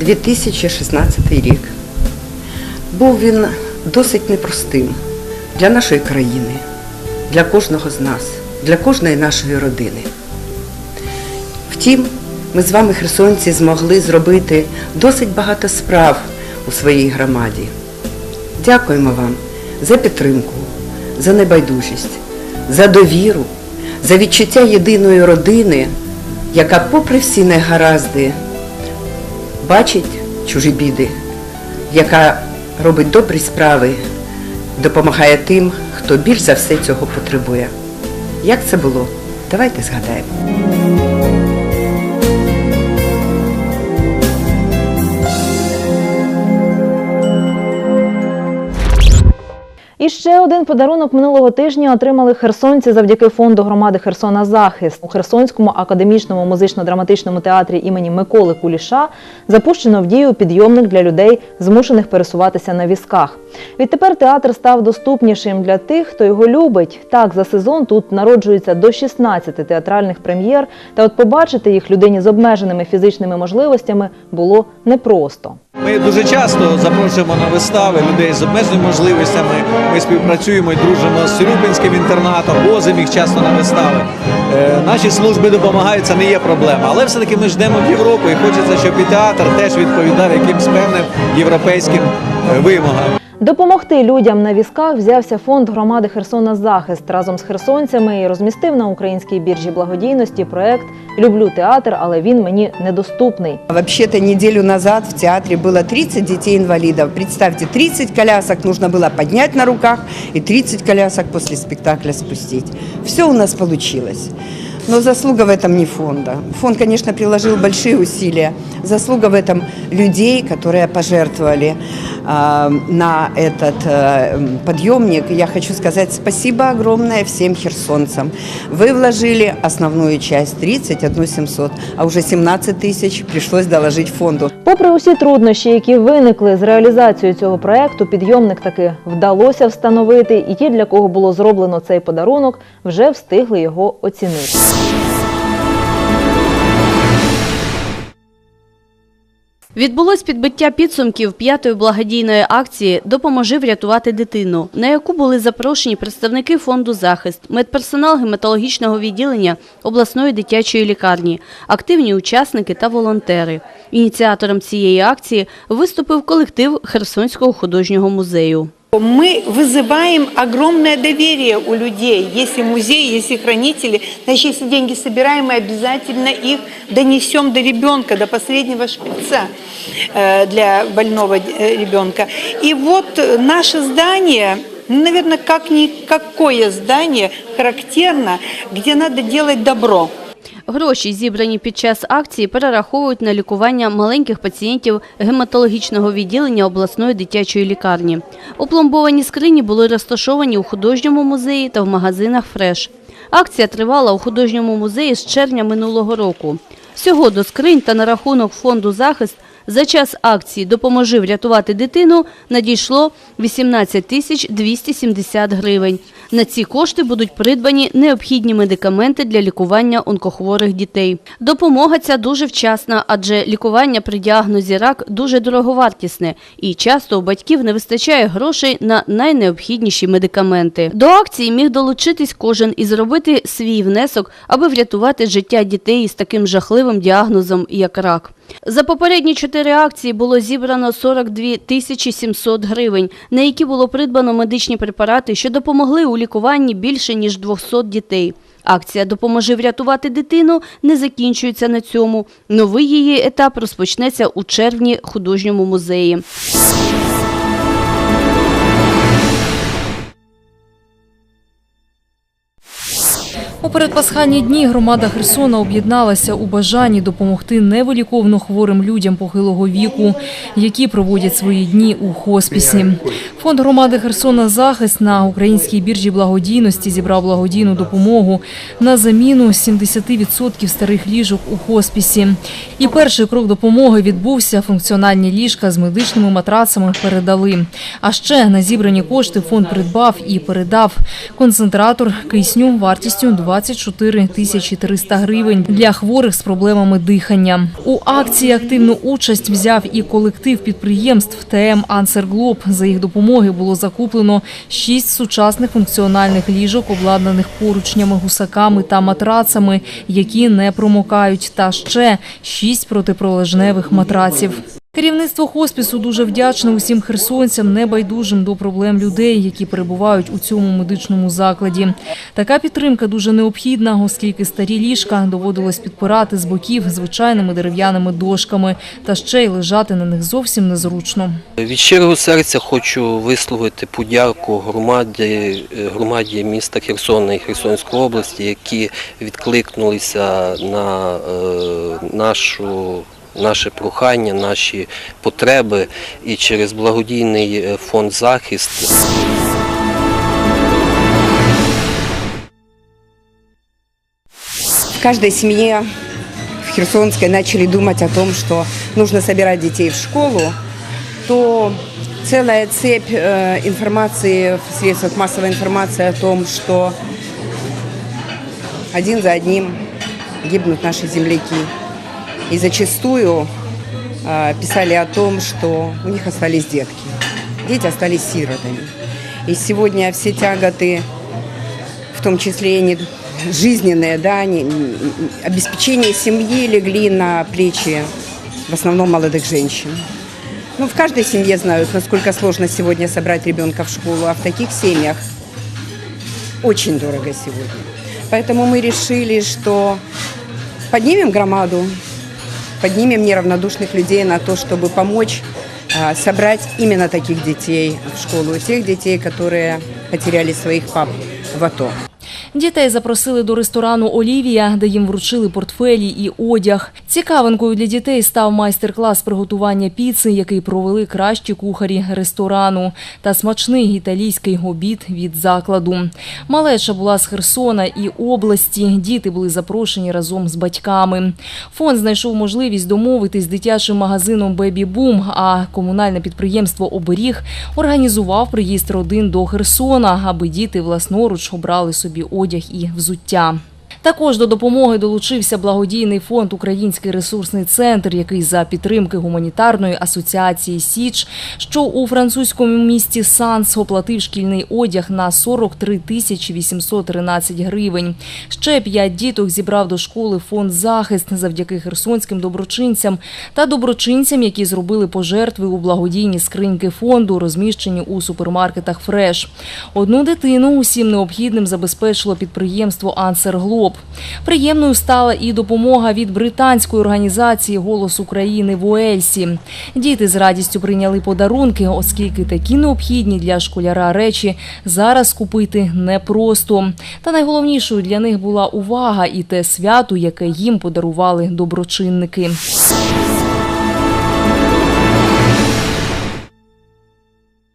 2016 рік. Був він досить непростим для нашої країни, для кожного з нас, для кожної нашої родини. Втім, ми з вами, херсонці, змогли зробити досить багато справ у своїй громаді. Дякуємо вам за підтримку, за небайдужість, за довіру, за відчуття єдиної родини, яка, попри всі негаразди, бачить чужі біди, яка робить добрі справи, допомагає тим, хто більш за все цього потребує. Як це було? Давайте згадаємо. І ще один подарунок минулого тижня отримали херсонці завдяки фонду громади Херсона Захист у Херсонському академічному музично-драматичному театрі імені Миколи Куліша запущено в дію підйомник для людей, змушених пересуватися на візках. Відтепер театр став доступнішим для тих, хто його любить. Так, за сезон тут народжується до 16 театральних прем'єр, та от побачити їх людині з обмеженими фізичними можливостями було непросто. Ми дуже часто запрошуємо на вистави людей з обмеженими можливостями. Ми співпрацюємо і дружимо з Сюрюпинським інтернатом, возимо їх часто на вистави. Е, наші служби допомагають, це не є проблема. Але все-таки ми ждемо в Європу і хочеться, щоб і театр теж відповідав якимсь певним європейським е, вимогам. Допомогти людям на візках взявся фонд громади Херсона Захист разом з херсонцями і розмістив на українській біржі благодійності проект Люблю театр, але він мені недоступний. Вообще-то неделю назад в театре было 30 детей-инвалидов. Представьте, 30 колясок нужно было поднять на руках и 30 колясок после спектакля спустить. Все у нас получилось. Но заслуга в этом не фонда. Фонд, конечно, приложил большие усилия. Заслуга в этом людей, которые пожертвовали э, на этот э, подъемник. Я хочу сказать спасибо огромное всем херсонцам. Вы вложили основную часть 31 700, а уже 17 тысяч пришлось доложить фонду. Попри усі труднощі, які виникли з реалізацією цього проекту, підйомник таки вдалося встановити, і ті, для кого було зроблено цей подарунок, вже встигли його оцінити. Відбулось підбиття підсумків п'ятої благодійної акції Допоможи врятувати дитину, на яку були запрошені представники фонду захист, медперсонал гематологічного відділення обласної дитячої лікарні, активні учасники та волонтери. Ініціатором цієї акції виступив колектив Херсонського художнього музею. Мы вызываем огромное доверие у людей. Если музей, если хранители, значит, если деньги собираем, мы обязательно их донесем до ребенка, до последнего шприца э, для больного э, ребенка. И вот наше здание, ну, наверное, как никакое здание характерно, где надо делать добро. Гроші, зібрані під час акції, перераховують на лікування маленьких пацієнтів гематологічного відділення обласної дитячої лікарні. Опломбовані скрині були розташовані у художньому музеї та в магазинах «Фреш». Акція тривала у художньому музеї з червня минулого року. Всього до скринь та на рахунок фонду захист за час акції «Допоможи врятувати дитину» надійшло 18 тисяч 270 гривень. На ці кошти будуть придбані необхідні медикаменти для лікування онкохворих дітей. Допомога ця дуже вчасна, адже лікування при діагнозі рак дуже дороговартісне і часто у батьків не вистачає грошей на найнеобхідніші медикаменти. До акції міг долучитись кожен і зробити свій внесок, аби врятувати життя дітей із таким жахливим діагнозом, як рак. За попередні чотири акції було зібрано 42 тисячі 700 гривень, на які було придбано медичні препарати, що допомогли у лікуванні більше ніж 200 дітей. Акція «Допоможи врятувати дитину» не закінчується на цьому. Новий її етап розпочнеться у червні художньому музеї. У передпасхальні дні громада Херсона об'єдналася у бажанні допомогти невиліковно хворим людям похилого віку, які проводять свої дні у хоспісі. Фонд громади Херсона Захист на українській біржі благодійності зібрав благодійну допомогу на заміну 70% старих ліжок у хоспісі. І перший крок допомоги відбувся. Функціональні ліжка з медичними матрацами передали. А ще на зібрані кошти фонд придбав і передав концентратор кисню вартістю вартістю 24 тисячі 300 гривень для хворих з проблемами дихання. У акції активну участь взяв і колектив підприємств ТМ «Ансерглоб». За їх допомоги було закуплено шість сучасних функціональних ліжок, обладнаних поручнями, гусаками та матрацами, які не промокають, та ще шість протипролежневих матраців. Керівництво хоспісу дуже вдячне усім херсонцям, небайдужим до проблем людей, які перебувають у цьому медичному закладі. Така підтримка дуже необхідна, оскільки старі ліжка доводилось підпирати з боків звичайними дерев'яними дошками, та ще й лежати на них зовсім незручно. Від щирого серця хочу висловити подяку громаді, громаді міста Херсона і Херсонської області, які відкликнулися на е, нашу. Наше прохання, наші потреби і через благодійний е, фонд захист В каждой семье в Херсонской начали думать о том, что нужно собирать детей в школу, то целая цепь э, информации в средствах массовой информации о том, что один за одним гибнут наши земляки. И зачастую э, писали о том, что у них остались детки. Дети остались сиротами. И сегодня все тяготы в том числе и не жизненные, да, не- обеспечение семьи легли на плечи в основном молодых женщин. Ну, в каждой семье знают, насколько сложно сегодня собрать ребенка в школу, а в таких семьях очень дорого сегодня. Поэтому мы решили, что поднимем громаду, поднимем неравнодушных людей на то, чтобы помочь а, собрать именно таких детей в школу, тех детей, которые потеряли своих пап в АТО. Дітей запросили до ресторану Олівія, де їм вручили портфелі і одяг. Цікавинкою для дітей став майстер-клас приготування піци, який провели кращі кухарі ресторану, та смачний італійський обід від закладу. Малеча була з Херсона і області. Діти були запрошені разом з батьками. Фонд знайшов можливість домовитись з дитячим магазином Бебі Бум. А комунальне підприємство Оберіг організував приїзд родин до Херсона, аби діти власноруч обрали собі одяг і взуття. Також до допомоги долучився благодійний фонд Український ресурсний центр, який за підтримки гуманітарної асоціації Січ, що у французькому місті Санс оплатив шкільний одяг на 43 тисячі 813 гривень. Ще п'ять діток зібрав до школи фонд захист завдяки херсонським доброчинцям та доброчинцям, які зробили пожертви у благодійні скриньки фонду, розміщені у супермаркетах Фреш. Одну дитину усім необхідним забезпечило підприємство Ансерглоб. Приємною стала і допомога від британської організації Голос України в Уельсі. Діти з радістю прийняли подарунки, оскільки такі необхідні для школяра речі зараз купити непросто. Та найголовнішою для них була увага і те свято, яке їм подарували доброчинники.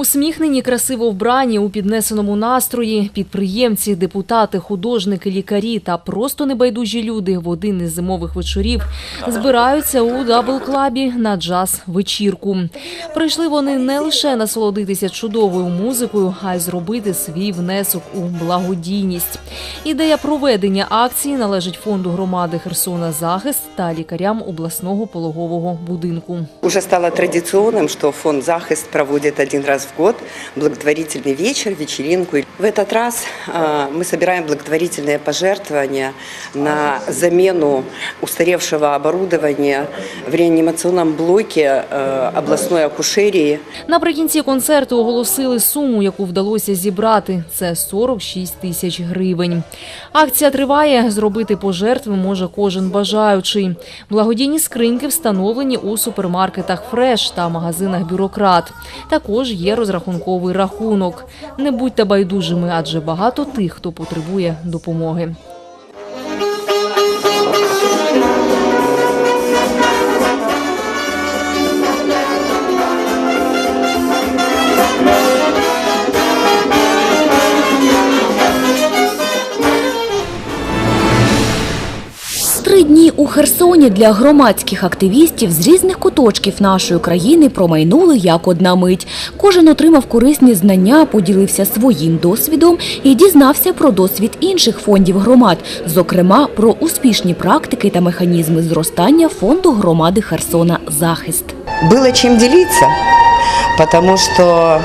Усміхнені, красиво вбрані у піднесеному настрої, підприємці, депутати, художники, лікарі та просто небайдужі люди в один із зимових вечорів збираються у дабл-клабі на джаз-вечірку. Прийшли вони не лише насолодитися чудовою музикою, а й зробити свій внесок у благодійність. Ідея проведення акції належить фонду громади Херсона Захист та лікарям обласного пологового будинку. Уже стало традиционным, что фонд «Захист» проводит один раз в год благотворительный вечер, вечеринку. В этот раз а, мы собираем благотворительные пожертвования на замену устаревшего оборудования в реанимационном блоке э, областной акушерии. Наприкінці концерту оголосили суму, яку вдалося зібрати. Це 46 тисяч гривень. Акція триває. Зробити пожертви може кожен бажаючий. Благодійні скриньки встановлені у супермаркетах Фреш та магазинах Бюрократ. Також є розрахунковий рахунок. Не будьте байдужими, адже багато тих, хто потребує допомоги. Дні у Херсоні для громадських активістів з різних куточків нашої країни промайнули як одна мить. Кожен отримав корисні знання, поділився своїм досвідом і дізнався про досвід інших фондів громад, зокрема про успішні практики та механізми зростання фонду громади Херсона Захист. Было чем делиться, потому что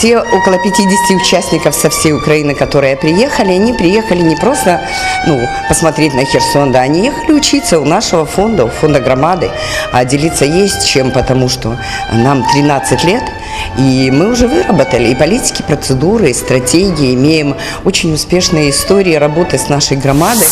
те около 50 участников со всей Украины, которые приехали, они приехали не просто ну, посмотреть на Херсон, да, они ехали учиться у нашего фонда, у фонда громады, а делиться есть чем, потому что нам 13 лет, и мы уже выработали и политики, процедуры, и стратегии, имеем очень успешные истории работы с нашей громадой.